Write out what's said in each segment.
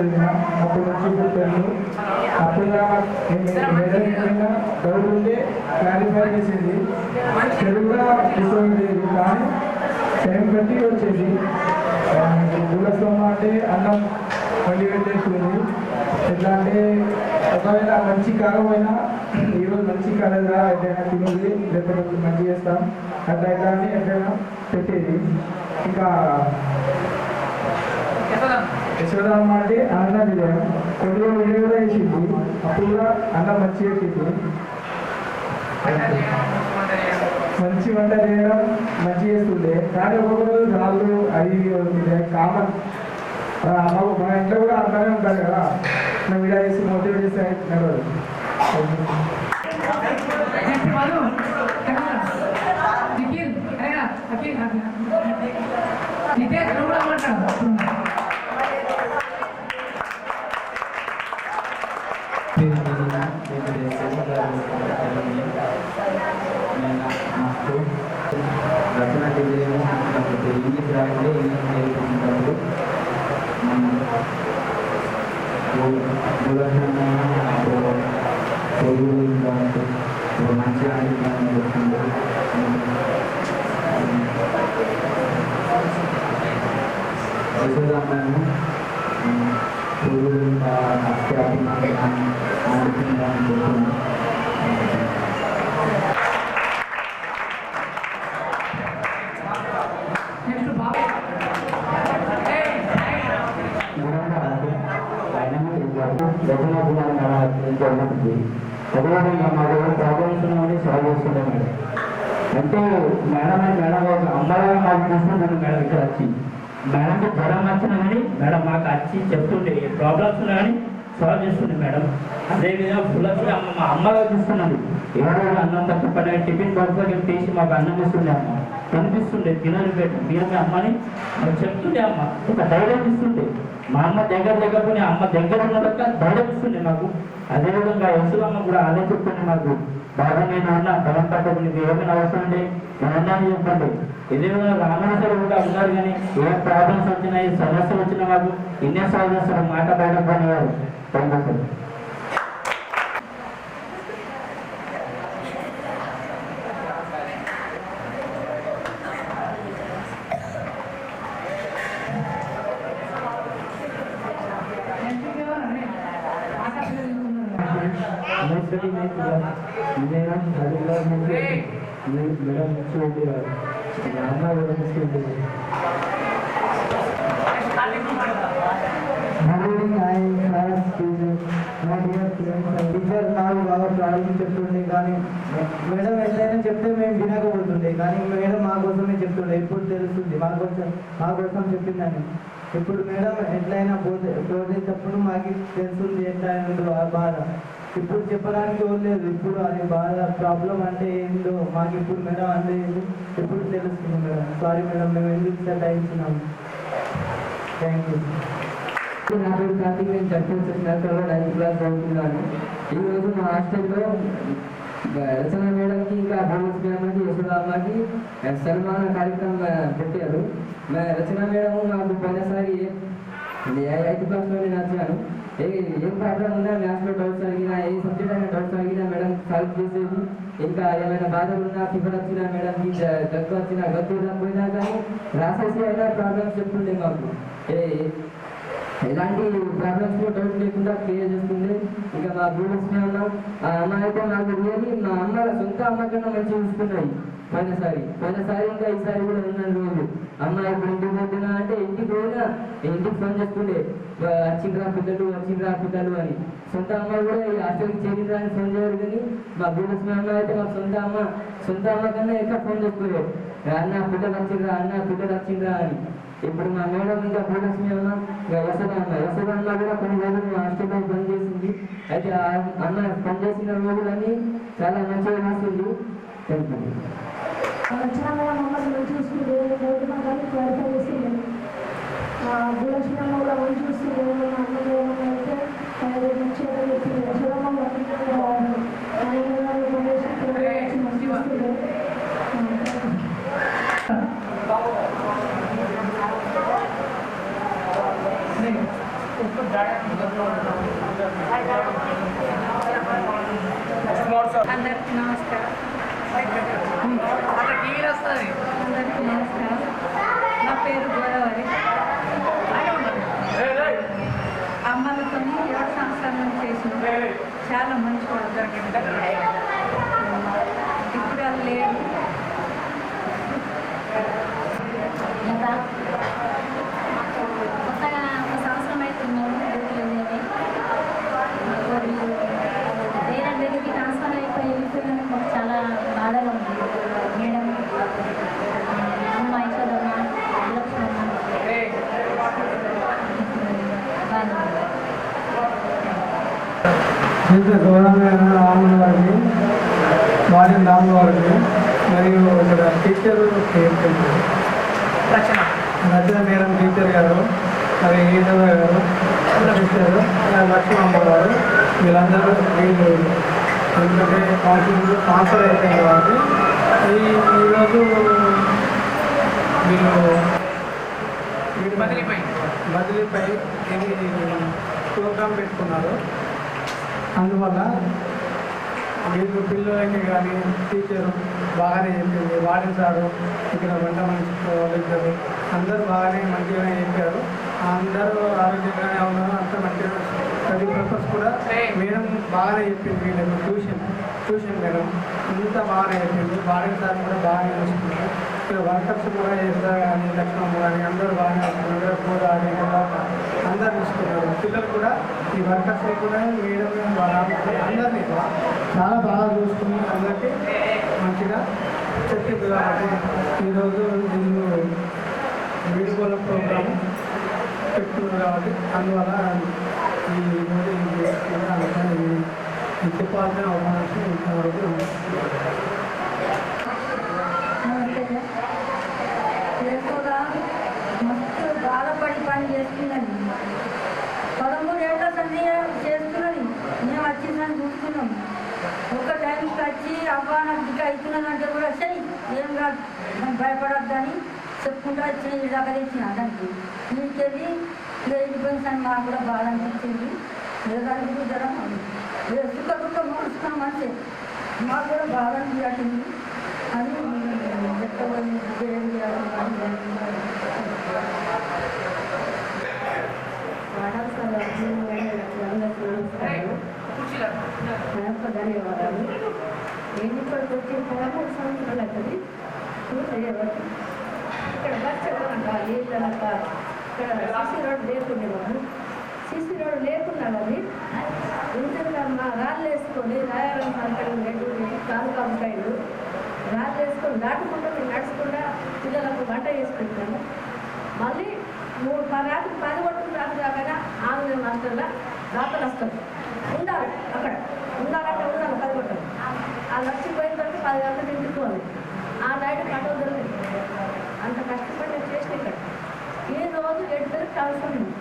చదివిన అప్పటి నుంచి ఇప్పుడు తెలుగు అప్పుడుగా మేడం ఏమైనా డౌట్ ఉంటే క్లారిఫై చేసేది. తెలుగుగా పుస్తకం లేదు కానీ టైం బట్టి వచ్చేది. గులస్లోమ అంటే అన్నం వండి పెట్టేస్తుంది ఎట్లా అంటే ఒకవేళ మంచి కాలం అయినా ఈరోజు మంచి కాలేదా ఎట్లయినా తినేది లేకపోతే మంచి చేస్తాం. అట్లా ఎట్లా అని ఎట్లయినా పెట్టేది. ఇంకా యశోదమ్మ అంటే అన్న విజయం కొద్దిగా వీడియో కూడా వేసింది. అప్పుడు కూడా అన్న మంచి పెట్టింది మంచి వంట చేయడం మంచి చేస్తుండే. కానీ ఒక్కొక్కరు రాళ్ళు అవి అవుతుండే కామన్. మాకు మా ఇంట్లో కూడా అంతానే ఉంటారు కదా. మేము ఇలా చేసి మోటివేట్ చేస్తే నడవదు. నాకు రచన డిగ్రీ కాకపోతే ఇంగ్లీష్ రాయండి ఇంగ్లీష్ నేర్పించినప్పుడు తెలుగు బాగుంటుంది మంచిగా అభిప్రాయం చెప్తుంది యశోదమ్మను తెలుగు అత్యాభిమానం ఆడుతుందని చెప్తున్నాను చూస్తున్నాను వచ్చింది మేడంకి జ్వరం వచ్చినా కానీ మేడం మాకు వచ్చి చెప్తుండే ప్రాబ్లమ్స్ ఉన్నా కానీ సాల్వ్ చేస్తుంది మేడం. అదేవిధంగా ఫుల్లర్స్గా అమ్మ మా అమ్మగా చూస్తున్నది ఏదో అన్నం తప్పకుండా టిఫిన్ బాక్స్లోకి తీసి మాకు అన్నం ఇస్తుండే అమ్మ. కనిపిస్తుండే తినని పెట్టి. తినని అమ్మని మాకు చెప్తుండే అమ్మ. ఒక ధైర్యం ఇస్తుండే. మా అమ్మ దగ్గర లేకపోతే అమ్మ దగ్గర ఉండక ధైర్యం ఇస్తుండే మాకు. అదేవిధంగా యశులమ్మ కూడా అదే చెప్తుండే మాకు. బాగా నేను ఉన్నా బలం పట్టకుండా ఏమైనా అవసరం ఉండే నేను అని చెప్పండి. ఇదే విధంగా రామేశ్వరం కూడా ఉన్నారు కానీ ఏ ప్రాబ్లమ్స్ వచ్చినాయి సమస్యలు వచ్చినా మాకు ఇన్నే చేస్తారు మాట బయట పనివారు thank you sir nursery madam madam teacher నాకు బాగా ప్రాబ్లమ్ చెప్తుండే కానీ మేడం ఎట్లయినా చెప్తే మేము వినకపోతుండే కానీ మేడం మా కోసమే చెప్తుండే ఎప్పుడు తెలుస్తుంది మా కోసం మా కోసం చెప్పిందని ఇప్పుడు మేడం ఎట్లయినా పోతే పోతే తప్పుడు మాకు తెలుస్తుంది ఎట్లా బాధ ఇప్పుడు చెప్పడానికి లేదు ఇప్పుడు అది బాధ ప్రాబ్లం అంటే ఏందో మాకు ఇప్పుడు మేడం అంటే ఇప్పుడు తెలుస్తుంది మేడం సారీ మేడం మేము ఎందుకు సతాయించినాము థ్యాంక్ యూ నా పేరు కార్తీక్ నేను చర్చలు క్లాస్లో నైన్త్ క్లాస్ చదువుతున్నాను. ఈరోజు మా హాస్టల్లో రచన మేడంకి ఇంకా భూమస్ మేడంకి యశోదామ్మకి సన్మాన కార్యక్రమం పెట్టారు. రచన మేడం నాకు పోయినసారి ఐదు క్లాస్లోనే నచ్చాను ఏం ప్రాబ్లం ఉన్నా మ్యాథ్స్లో డౌట్స్ అడిగినా ఏ సబ్జెక్ట్ అయినా డౌట్స్ అడిగినా మేడం సాల్వ్ చేసేది. ఇంకా ఏమైనా బాధలు ఉన్నా ఫీవర్ వచ్చినా మేడం మీ దగ్గు వచ్చినా గద్దు పోయినా కానీ రాసేసి అయినా ప్రాబ్లమ్స్ చెప్తుండే మాకు. ఏ ఎలాంటి ప్రాబ్లమ్స్ డౌట్ లేకుండా క్లియర్ చేస్తుంది. ఇంకా మా బ్రూడర్స్ అన్న ఆ అమ్మ అయితే నాకు రియల్లీ మా అమ్మ సొంత అన్న కన్నా మంచి చూసుకున్నాయి. పోయినసారి పోయినసారి ఇంకా ఈసారి కూడా ఉన్నాను రోజు. అమ్మ ఇప్పుడు ఇంటికి పోతున్నా అంటే ఇంటికి పోయినా ఇంటికి ఫోన్ చేస్తుండే వచ్చిండ్రా పిల్లలు వచ్చిండ్రా పిల్లలు అని. సొంత అమ్మ కూడా ఈ హాస్టల్కి చేరిండ్రా అని ఫోన్ చేయరు కానీ మా బ్రూడర్స్ అమ్మ అయితే మా సొంత అమ్మ సొంత అమ్మ కన్నా ఎక్కువ ఫోన్ చేసుకోలేదు అన్న పిల్లలు వచ్చిండ్రా అన్న పిల్లలు వచ్చిండ్రా అని. ఇప్పుడు మా మేడం ఇంకా భూలక్ష్మి అన్న ఇంకా యశోదమ్మ యశోదమ్మ కూడా కొన్ని రోజులు మా హాస్టల్లో పనిచేసింది అయితే ఆ అన్న పనిచేసిన రోజులన్నీ చాలా మంచిగా చేసింది థ్యాంక్ యూ వచ్చిన మేడం మమ్మల్ని చూసుకుంటే భూలక్ష్మి కూడా మంచి చూస్తుంది అయితే మంచిగా చెప్పింది నమస్కారం. అందరికీ నమస్కారం. నా పేరు గోదావరి. అమ్మలతో ఏడు సంవత్సరాల నుంచి చేసిన చాలా మంచి వాళ్ళు ఇప్పుడు అది లేదు గత కొత్తగా ఒక సంవత్సరం అవుతున్నాము డ్యూటీలో చేరి. మరి వేరే దగ్గరికి ట్రాన్స్ఫర్ అయిపోయి వెళ్ళిపోయినందుకు మాకు చాలా బాధగా ఉంది మేడం అమ్మ యశోదమ్మ విలక్షణమ్మ బాధ ఉంది. శ్రీ గౌరవమైన రాముల వారికి వారి రాముల వారికి మరియు ఇక్కడ టీచర్ రచన. మేడం టీచర్ గారు మరి ఈదవ గారు సిస్టర్ లక్ష్మమ్మ గారు వీళ్ళందరూ వీళ్ళు. ఎందుకంటే కౌన్సిల్ ట్రాన్స్ఫర్ అయిపోయింది కాబట్టి ఈ ఈరోజు వీళ్ళు వీళ్ళు బదిలీపై. ఇది ప్రోగ్రాం పెట్టుకున్నారు. అందువల్ల వీళ్ళు పిల్లలకి కానీ టీచరు బాగానే చెప్పింది. వాడిన సారు ఇక్కడ వంట మనిషి అందరూ బాగానే మంచిగానే చెప్పారు. అందరూ ఆరోగ్యంగానే ఉన్నారు. అంత మంచిగా స్టడీ పర్పస్ కూడా మేడం బాగానే చెప్పింది వీళ్ళకి. ట్యూషన్ ట్యూషన్ మేడం అంత బాగానే చెప్పింది. వాడిన సార్ కూడా బాగానే చూసుకున్నారు. ఇక్కడ వర్కర్స్ కూడా చేస్తా కానీ లక్ష్మణ్ కానీ అందరూ బాగానే వస్తున్నారు కూడా అందరు చూసుకున్నారు పిల్లలు కూడా ఈ వర్కర్స్ కూడా మేడం వాళ్ళ అందరినీ చాలా బాగా చూసుకుని అందరికీ మంచిగా చెప్పింది కాబట్టి ఈరోజు నేను వీడుకోల ప్రోగ్రామ్ పెట్టుకున్నారు కాబట్టి అందువల్ల ఈ రోజు ఈ చెప్పాల్సిన అవకాశం ఇంతవరకు చేస్తుందని పని చేస్తున్నది. పదమూడు ఏళ్ళ సంధి చేస్తున్నది. మేము వచ్చిందని చూస్తున్నాం. ఒక టైంకి వచ్చి అబ్బా నాకు అవుతున్నదంటే కూడా చెయ్యి ఏం కాదు. మనం భయపడొద్దని చెప్పుకుంటూ వచ్చిన ఈ దగ్గర ఇచ్చిన దానికి ఇంటికెళ్ళి వెళ్ళిపోయింది అని మాకు కూడా బాధ అనిపించింది. ఏదానికి జ్వరం ఏ సుఖ దుఃఖం మోస్తున్నాం అంతే. మాకు కూడా బాధ అనిపించింది. అని చెప్పబోయింది దేవుడి ధన్యవాదాలు నేను ఇక్కడికి వచ్చిన పదమూడు సంవత్సరాలు అవుతుంది చేయవచ్చు ఇక్కడ బస్ చెప్పమంట నీళ్ళనక ఇక్కడ సిసి రోడ్ లేకుండా సిసి రోడ్ లేకున్నా కానీ ఇంతగా మా రాళ్ళు వేసుకొని రాయారం సంకటం రెండు తాలూకా ఉంటాయి. రాళ్ళు వేసుకొని దాటుకుంటూ నేను నడుచుకుంటా పిల్లలకు వంట చేసి పెట్టాను మళ్ళీ మూడు పది రాత్రి పది కొట్టిన రాత్రి కాకుండా ఆంగ్లం హాస్టల్లో దాతలు వస్తారు. ఉండాలి అక్కడ. ఉండాలంటే ఉండాలి పది కొట్టాలి ఆ లక్ష్యం పోయిన తర్వాత పది గంటలు తింటుకోవాలి ఆ నైట్ కట్టలు దొరికింది. అంత కష్టపడి నేను చేసిన ఇక్కడ. ఈ రోజు ఎడ్డరికి అవసరం ఉంది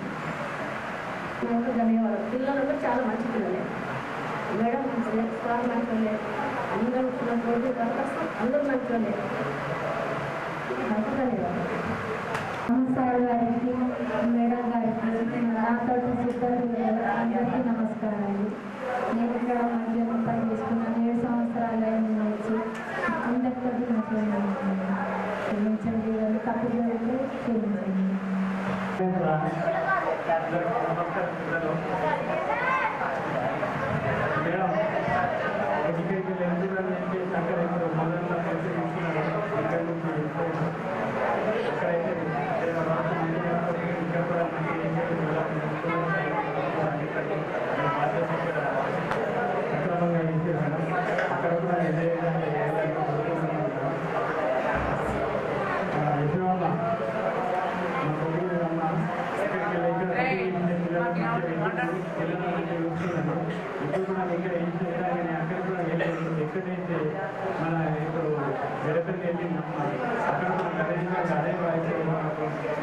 ధన్యవాదాలు. పిల్లలు కూడా చాలా మంచి పిల్లలే. మేడం మంచిదే సార్ మంచి అందరూ రోజు వర్కర్స్ అందరూ మంచి ధన్యవాదాలు. గారికి మేడం గారికి నాతో సిబ్బంది అందరికీ నమస్కారం అండి నేను ఇక్కడ మంచిగా పని చేసుకున్నాను ఏడు సంవత్సరాలు అయింది నుంచి అందరితో మంచిగా క్షమించండి వాళ్ళు తప్పు జరిగితే క్షమించండి మేడం ఎడ్యుకేషన్ ఎందుకని చెప్పి అక్కడ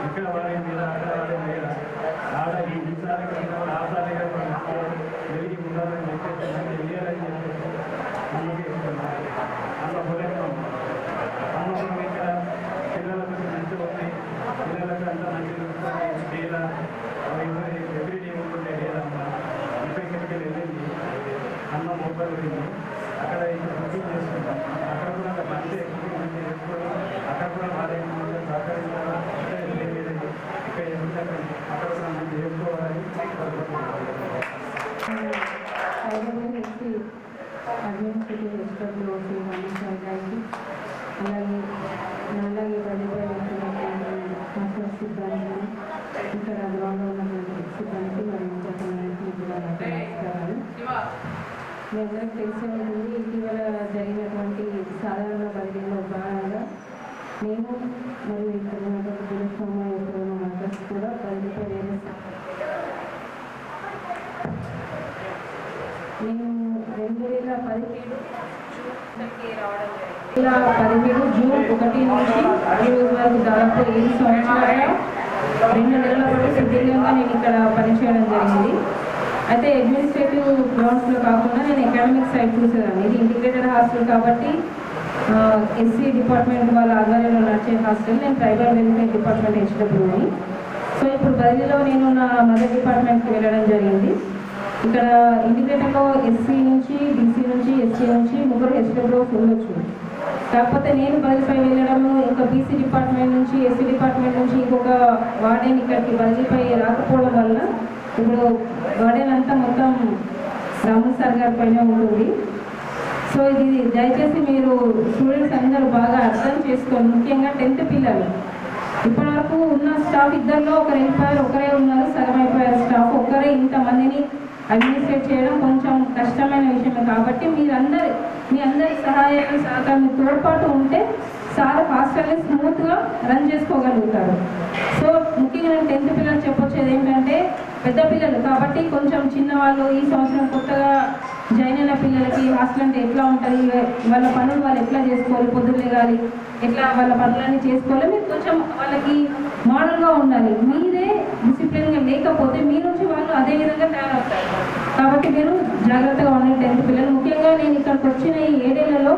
ఇక్కడ వారి మీద అక్కడ వారి మీద ఆడ ఈ దిశాలకైనా ఆ శాలకైనా జరిగి ఉండాలని చెప్పేసి తెలియాలని చెప్పేసి అంగీకరిస్తున్నారు అన్న భోజనం అన్నపురం ఇక్కడ పిల్లలకు మంచి ఉంది పిల్లలకు అంత మంచి లేదా ఎవ్రీడే ఉంటుండే లేదమ్మా ఇక్కడికి వెళ్ళింది అన్న మొబైల్ అలాగే అలాగే పదిపై హాస్టల్ సిబ్బంది ఇక్కడ గ్రౌండ్లో ఉన్నటువంటి సిబ్బందికి మరియు నమస్కారాలు మీ అందరికీ తెలిసే ఉంటుంది ఇటీవల జరిగినటువంటి సాధారణ బదిలీలో భాగంగా మేము మరియు ఇక్కడ ఉన్నటువంటి దినోత్సవం యొక్క వర్కర్స్ కూడా బదిలీపై వేరే నేను రెండు వేల పదిహేడు ఇలా పదిహేడు జూన్ ఒకటి నుంచి ఈ వరకు దాదాపు ఏడు సంవత్సరాలలో రెండు నెలల పాటు సుదీర్ఘంగా నేను ఇక్కడ పనిచేయడం జరిగింది. అయితే అడ్మినిస్ట్రేటివ్ గ్రౌండ్స్లో కాకుండా నేను అకాడమిక్ సైడ్ చూసేదాన్ని. ఇది ఇంటిగ్రేటెడ్ హాస్టల్ కాబట్టి ఎస్సీ డిపార్ట్మెంట్ వాళ్ళ ఆధ్వర్యంలో నడిచే హాస్టల్ నేను ట్రైబల్ వెల్ఫేర్ డిపార్ట్మెంట్ హెచ్డబ్ల్యూని సో ఇప్పుడు బదిలీలో నేను నా మదర్ డిపార్ట్మెంట్కి వెళ్ళడం జరిగింది. ఇక్కడ ఇంటిగ్రేటర్లో ఎస్సీ నుంచి బీసీ నుంచి ఎస్సీ నుంచి ముగ్గురు హెచ్డబ్ల్యూస్ ఉండొచ్చు. కాకపోతే నేను బదిలీపై వెళ్ళడము ఇంకా బీసీ డిపార్ట్మెంట్ నుంచి ఎస్సీ డిపార్ట్మెంట్ నుంచి ఇంకొక వార్డెన్ ఇక్కడికి బదిలీపై రాకపోవడం వల్ల ఇప్పుడు వార్డెన్ అంతా మొత్తం రాముల్ సార్ గారి పైన ఉంటుంది. సో ఇది దయచేసి మీరు స్టూడెంట్స్ అందరూ బాగా అర్థం చేసుకోండి. ముఖ్యంగా టెన్త్ పిల్లలు. ఇప్పటివరకు ఉన్న స్టాఫ్ ఇద్దరిలో ఒకరు వెళ్ళిపోయారు ఒకరే ఉన్నారు సగం అయిపోయారు స్టాఫ్. ఒక్కరే ఇంతమందిని అడ్మినిస్ట్రేట్ చేయడం కొంచెం కష్టమైన విషయమే. కాబట్టి మీరందరి మీ అందరి సహాయం సహకారం మీ తోడ్పాటు ఉంటే సార్ హాస్టల్ని స్మూత్గా రన్ చేసుకోగలుగుతారు. సో ముఖ్యంగా నేను టెన్త్ పిల్లలు చెప్పొచ్చేది ఏంటంటే పెద్ద పిల్లలు కాబట్టి కొంచెం చిన్నవాళ్ళు ఈ సంవత్సరం కొత్తగా జాయిన్ అయిన పిల్లలకి హాస్టల్ అంటే ఎట్లా ఉంటుంది? వాళ్ళ పనులు వాళ్ళు ఎట్లా చేసుకోవాలి? పొద్దున్నే లేగాలి ఎట్లా వాళ్ళ పనులన్నీ చేసుకోవాలి? మీరు కొంచెం వాళ్ళకి మోడల్గా ఉండాలి. మీరే డిసిప్లిన్గా లేకపోతే మీరు వాళ్ళు అదే విధంగా తయారవుతారు. కాబట్టి మీరు జాగ్రత్తగా ఉండండి టెన్త్ పిల్లలు. ముఖ్యంగా నేను ఇక్కడికి వచ్చిన ఈ ఏడేళ్ళలో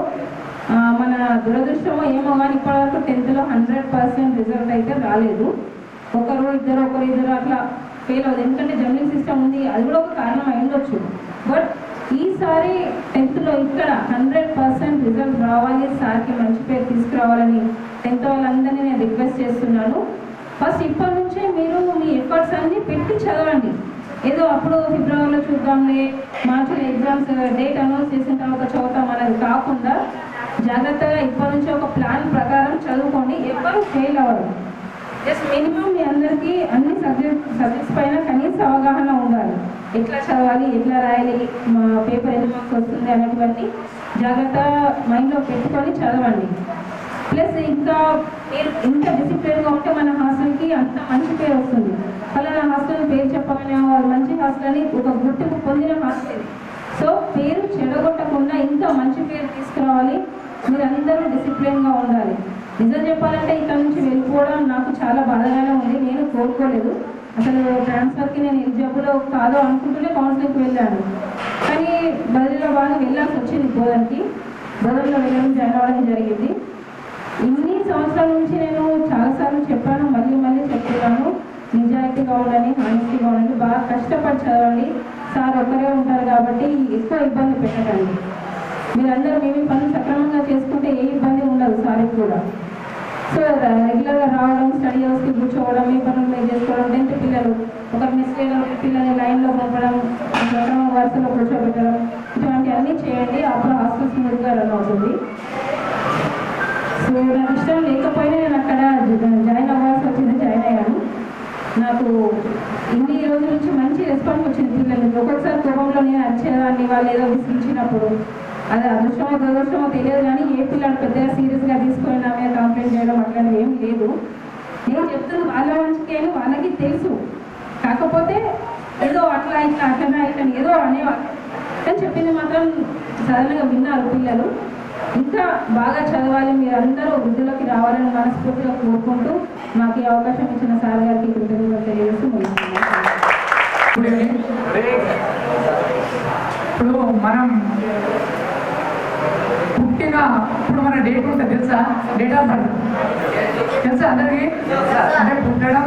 మన దురదృష్టమో ఏమో కానీ ఇప్పటివరకు టెన్త్లో హండ్రెడ్ పర్సెంట్ రిజల్ట్ అయితే రాలేదు. ఒకరు ఇద్దరు ఒకరు ఇద్దరు అట్లా ఫెయిల్ అవుతుంది ఎందుకంటే జర్నలింగ్ సిస్టమ్ ఉంది. అది కూడా ఒక కారణం అయి ఉండొచ్చు. బట్ ఈసారి టెన్త్లో ఇక్కడ హండ్రెడ్ పర్సెంట్ రిజల్ట్ రావాలి. సార్కి మంచి పేరు తీసుకురావాలని టెన్త్ వాళ్ళందరినీ నేను రిక్వెస్ట్ చేస్తున్నాను. ఫస్ట్ ఇప్పటి నుంచే మీరు మీ ఎఫర్ట్స్ అన్ని పెట్టి చదవండి. ఏదో అప్పుడు ఫిబ్రవరిలో చూద్దాంలే మార్చిలో ఎగ్జామ్స్ డేట్ అనౌన్స్ చేసిన తర్వాత చదువుతాం అనేది కాకుండా జాగ్రత్తగా ఇప్పటి నుంచి ఒక ప్లాన్ ప్రకారం చదువుకోండి. ఎవరు ఫెయిల్ అవ్వరు. జస్ట్ మినిమం మీ అందరికీ అన్ని సబ్జెక్ట్ సబ్జెక్ట్స్ పైన కనీస అవగాహన ఉండాలి. ఎట్లా చదవాలి ఎట్లా రాయాలి మా పేపర్ ఎంత మార్క్స్ వస్తుంది అనేటువంటి జాగ్రత్త మైండ్లో పెట్టుకొని చదవండి. ప్లస్ ఇంకా మీరు ఇంత డిసిప్లిన్గా ఉంటే మన హాస్టల్కి అంత మంచి పేరు వస్తుంది. ఫలానా హాస్టల్ పేరు చెప్పగానే మంచి హాస్టల్ అని ఒక గుర్తింపు పొందిన హాస్టల్ సో పేరు చెడగొట్టకుండా ఇంకా మంచి పేరు తీసుకురావాలి. మీరందరూ డిసిప్లిన్గా ఉండాలి. నిజం చెప్పాలంటే ఇక్కడ నుంచి వెళ్ళిపోవడం నాకు చాలా బాధగానే ఉంది. నేను కోరుకోలేదు. అసలు ట్రాన్స్ఫర్కి నేను ఎలిజిబుల్ కాదో అనుకుంటూనే కౌన్సిలింగ్కి వెళ్ళాను. కానీ బదిలీలో బాగా వెళ్ళాల్సి వచ్చింది బోధనకి బోధనలో వెళ్ళడం జాయిన్ అవ్వడం జరిగింది. ఇన్ని సంవత్సరాల నుంచి నేను చాలాసార్లు చెప్పాను మళ్ళీ మళ్ళీ చెప్తున్నాను. నిజాయితీగా ఉండండి హానెస్టీగా ఉండండి బాగా కష్టపడి చదవండి. సార్ ఒక్కరే ఉంటారు కాబట్టి ఎక్కువ ఇబ్బంది పెట్టకండి. మీరందరూ మేమే పనులు సక్రమంగా చేసుకుంటే ఏ ఇబ్బంది ఉండదు సార్కి కూడా. సో రెగ్యులర్గా రావడం స్టడీ హౌస్కి కూర్చోవడం ఏ పనులు మీరు చేసుకోవడం టెన్త్ పిల్లలు ఒక మిస్టేక్ పిల్లల్ని లైన్లో పంపడం సక్రమ వరుసలో కూర్చోబెట్టడం ఇటువంటి అన్నీ చేయండి. అప్పుడు హాస్టల్ స్మూత్గా రన్ అవుతుంది. సో నాకు ఇష్టం లేకపోయినా నేను అక్కడ జాయిన్ అవ్వాల్సి వచ్చింది జాయిన్ అయ్యాను. నాకు ఇన్ని రోజుల నుంచి మంచి రెస్పాన్స్ వచ్చింది పిల్లలకి. ఒక్కొక్కసారి కోపంలో నేను వచ్చేదాన్ని వాళ్ళు ఏదో విసిరించినప్పుడు. అది అదృష్టమో దురదృష్టమో తెలియదు కానీ ఏ పిల్లలు పెద్దగా సీరియస్గా తీసుకొని నా మీద కంప్లైంట్ చేయడం అట్లాంటివి ఏం లేదు. నేను చెప్తున్న వాళ్ళ మంచికి వాళ్ళకి తెలుసు. కాకపోతే ఏదో అట్లా ఇట్లా అట్లనే ఇట్లా ఏదో అనేవాళ్ళు. కానీ చెప్పింది మాత్రం సడన్గా విన్నారు పిల్లలు. ఇంకా బాగా చదవాలి మీరందరూ వృద్ధిలోకి రావాలని మనస్ఫూర్తిగా కోరుకుంటూ మాకు ఈ అవకాశం ఇచ్చిన సార్ గారికి కృతజ్ఞతలు తెలియజేస్తూ ఇప్పుడు మనం పుట్టిన ఇప్పుడు మన డేట్ ఉంటుంది తెలుసా? డేట్ ఆఫ్ బర్త్ తెలుసా అందరికి? అంటే పుట్టడం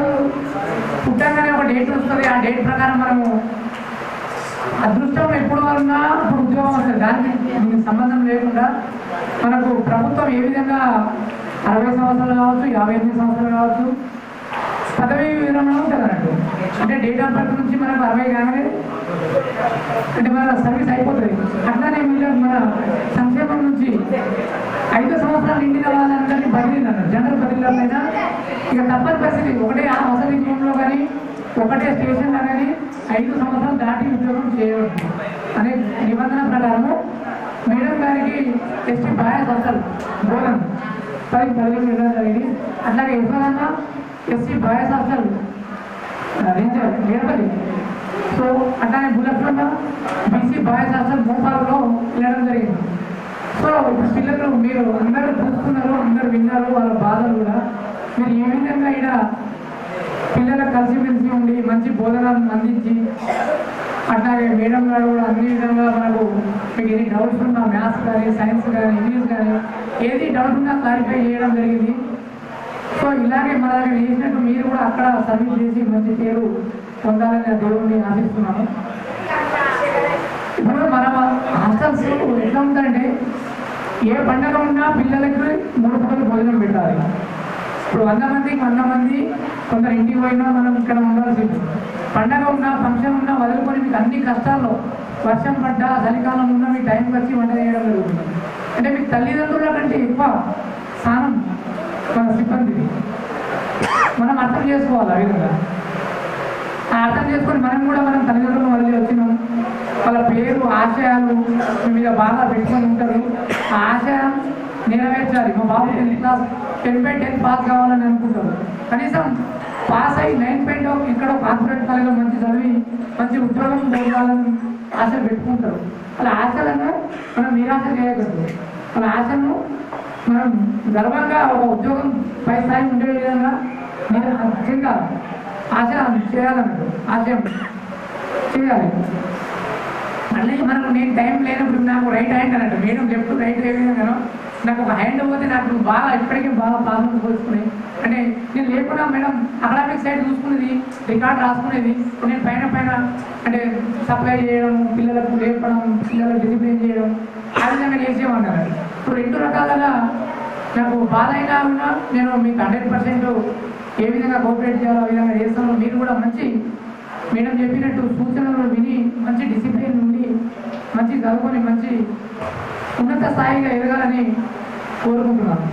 పుట్టంగానే ఒక డేట్ వస్తుంది. ఆ డేట్ ప్రకారం మనము అదృష్టం ఎప్పుడు ఉన్నా ఇప్పుడు ఉద్యోగం వస్తుంది. దానికి సంబంధం లేకుండా మనకు ప్రభుత్వం ఏ విధంగా అరవై సంవత్సరాలు కావచ్చు యాభై ఎనిమిది సంవత్సరాలు కావచ్చు పదవి విరమణ ఉంటుంది అన్నట్టు అంటే డేట్ ఆఫ్ బర్త్ నుంచి మనకు అరవై కానీ అంటే మన సర్వీస్ అయిపోతుంది. అట్లానే మీరు మన సంక్షేమం నుంచి ఐదు సంవత్సరాలు ఇంటి వాళ్ళందరినీ బదిలీలు అన్నారు. జనరల్ బదిలీలైనా ఇక తప్పని పరిస్థితి. ఒకటే ఆ వసతి గృహంలో కానీ ఒకటే స్టేషన్లో కానీ ఐదు సంవత్సరాలు దాటి ఉద్యోగం చేయవచ్చు అనే నిబంధన ప్రకారము మేడం గారికి ఎస్టీ బాగా అసలు బోధన పై పదిహేను ఇవ్వడం జరిగింది. అట్లాగే యశ్వరన్న ఎస్సీ బాయస్ అసలు రేంజర్ వీరపల్లి సో అట్లానే బుల్లెట్లలో బీసీ బాయ్స్ హాస్టల్ భూపాల్లో వెళ్ళడం జరిగింది. సో ఇప్పుడు పిల్లలు మీరు అందరూ చూస్తున్నారు అందరూ విన్నారు వాళ్ళ బాధలు కూడా. మీరు ఏ విధంగా ఇక్కడ పిల్లలకు కలిసిమెలిసి ఉండి మంచి బోధన అందించి అట్లాగే మేడం గారు కూడా అన్ని విధంగా మనకు మీకు ఏది డౌట్స్ ఉన్నా మ్యాథ్స్ కానీ సైన్స్ కానీ ఇంగ్లీష్ కానీ ఏది డౌట్ ఉన్నా క్లారిఫై చేయడం జరిగింది. సో ఇలాగే మన దగ్గర చేసినట్టు మీరు కూడా అక్కడ సర్వీస్ చేసి మంచి పేరు పొందాలని ఆ దేవుడిని ఆశిస్తున్నాను ఇప్పుడు మన హాస్టల్స్ ఎట్లా ఉందంటే ఏ పండగ ఉన్నా పిల్లలకి మూడు పూటలు భోజనం పెట్టాలి. ఇప్పుడు వంద మంది వంద మంది కొందరు ఇంటికి పోయినా మనం ఇక్కడ ఉండాల్సింది పండగ ఉన్నా ఫంక్షన్ ఉన్నా వదులుకొని మీకు అన్ని కష్టాల్లో వర్షం పడ్డా చలికాలం ఉన్నా మీ టైంకి వచ్చి వంట చేయడం జరుగుతుంది. అంటే మీకు తల్లిదండ్రుల కంటే ఎక్కువ స్థానం మన సిబ్బందిది మనం అర్థం చేసుకోవాలి ఆ విధంగా. ఆ అర్థం చేసుకొని మనం కూడా మనం తల్లిదండ్రులను వదిలి వచ్చినాం. వాళ్ళ పేరు ఆశయాలు మీద బాగా పెట్టుకొని ఉంటారు. ఆ ఆశయం నెరవేర్చాలి. మా బాబు tenth class ten by ten pass కావాలని అనుకుంటారు. కనీసం పాస్ అయ్యి నైన్ పాయింట్ ఇక్కడ కార్పొరేట్ కాలేజీలో మంచి చదివి మంచి ఉద్యోగం పొందాలని ఆశ పెట్టుకుంటారు. అలా ఆశలను మనం నిరాశ చేయకూడదు. వాళ్ళ ఆశను మనం గర్వంగా ఒక ఉద్యోగం పై స్థాయి ఉండే విధంగా నేను చెందాలి ఆశ చేయాలన్నట్టు ఆశయం చేయాలి. మళ్ళీ మనకు నేను టైం లేనప్పుడు నాకు రైట్ హ్యాండ్ అన్నట్టు మేడం లెఫ్ట్ రైట్ ఏ నాకు ఒక హ్యాండ్ పోతే నాకు బాగా ఇప్పటికే బాగా ప్రాబ్లమ్ పోసుకున్నాయి అంటే నేను లేకుండా మేడం అకాడమిక్ సైడ్ చూసుకునేది రికార్డ్ రాసుకునేది. నేను పైన పైన అంటే సప్లై చేయడం పిల్లలకు లేపడం పిల్లలకు డిసిప్లిన్ చేయడం ఆ విధంగా చేసేవాడిని ఇప్పుడు రెండు రకాలుగా నాకు బాధ అయినా ఉన్నా నేను మీకు హండ్రెడ్ పర్సెంట్ ఏ విధంగా కోఆపరేట్ చేయాలో ఆ విధంగా చేస్తాను మీరు కూడా మంచి మేడం చెప్పినట్టు సూచనలు విని మంచి డిసిప్లిన్ మంచి చదువుకొని మంచి ఉన్నత స్థాయిగా ఎదగాలని కోరుకుంటున్నాను.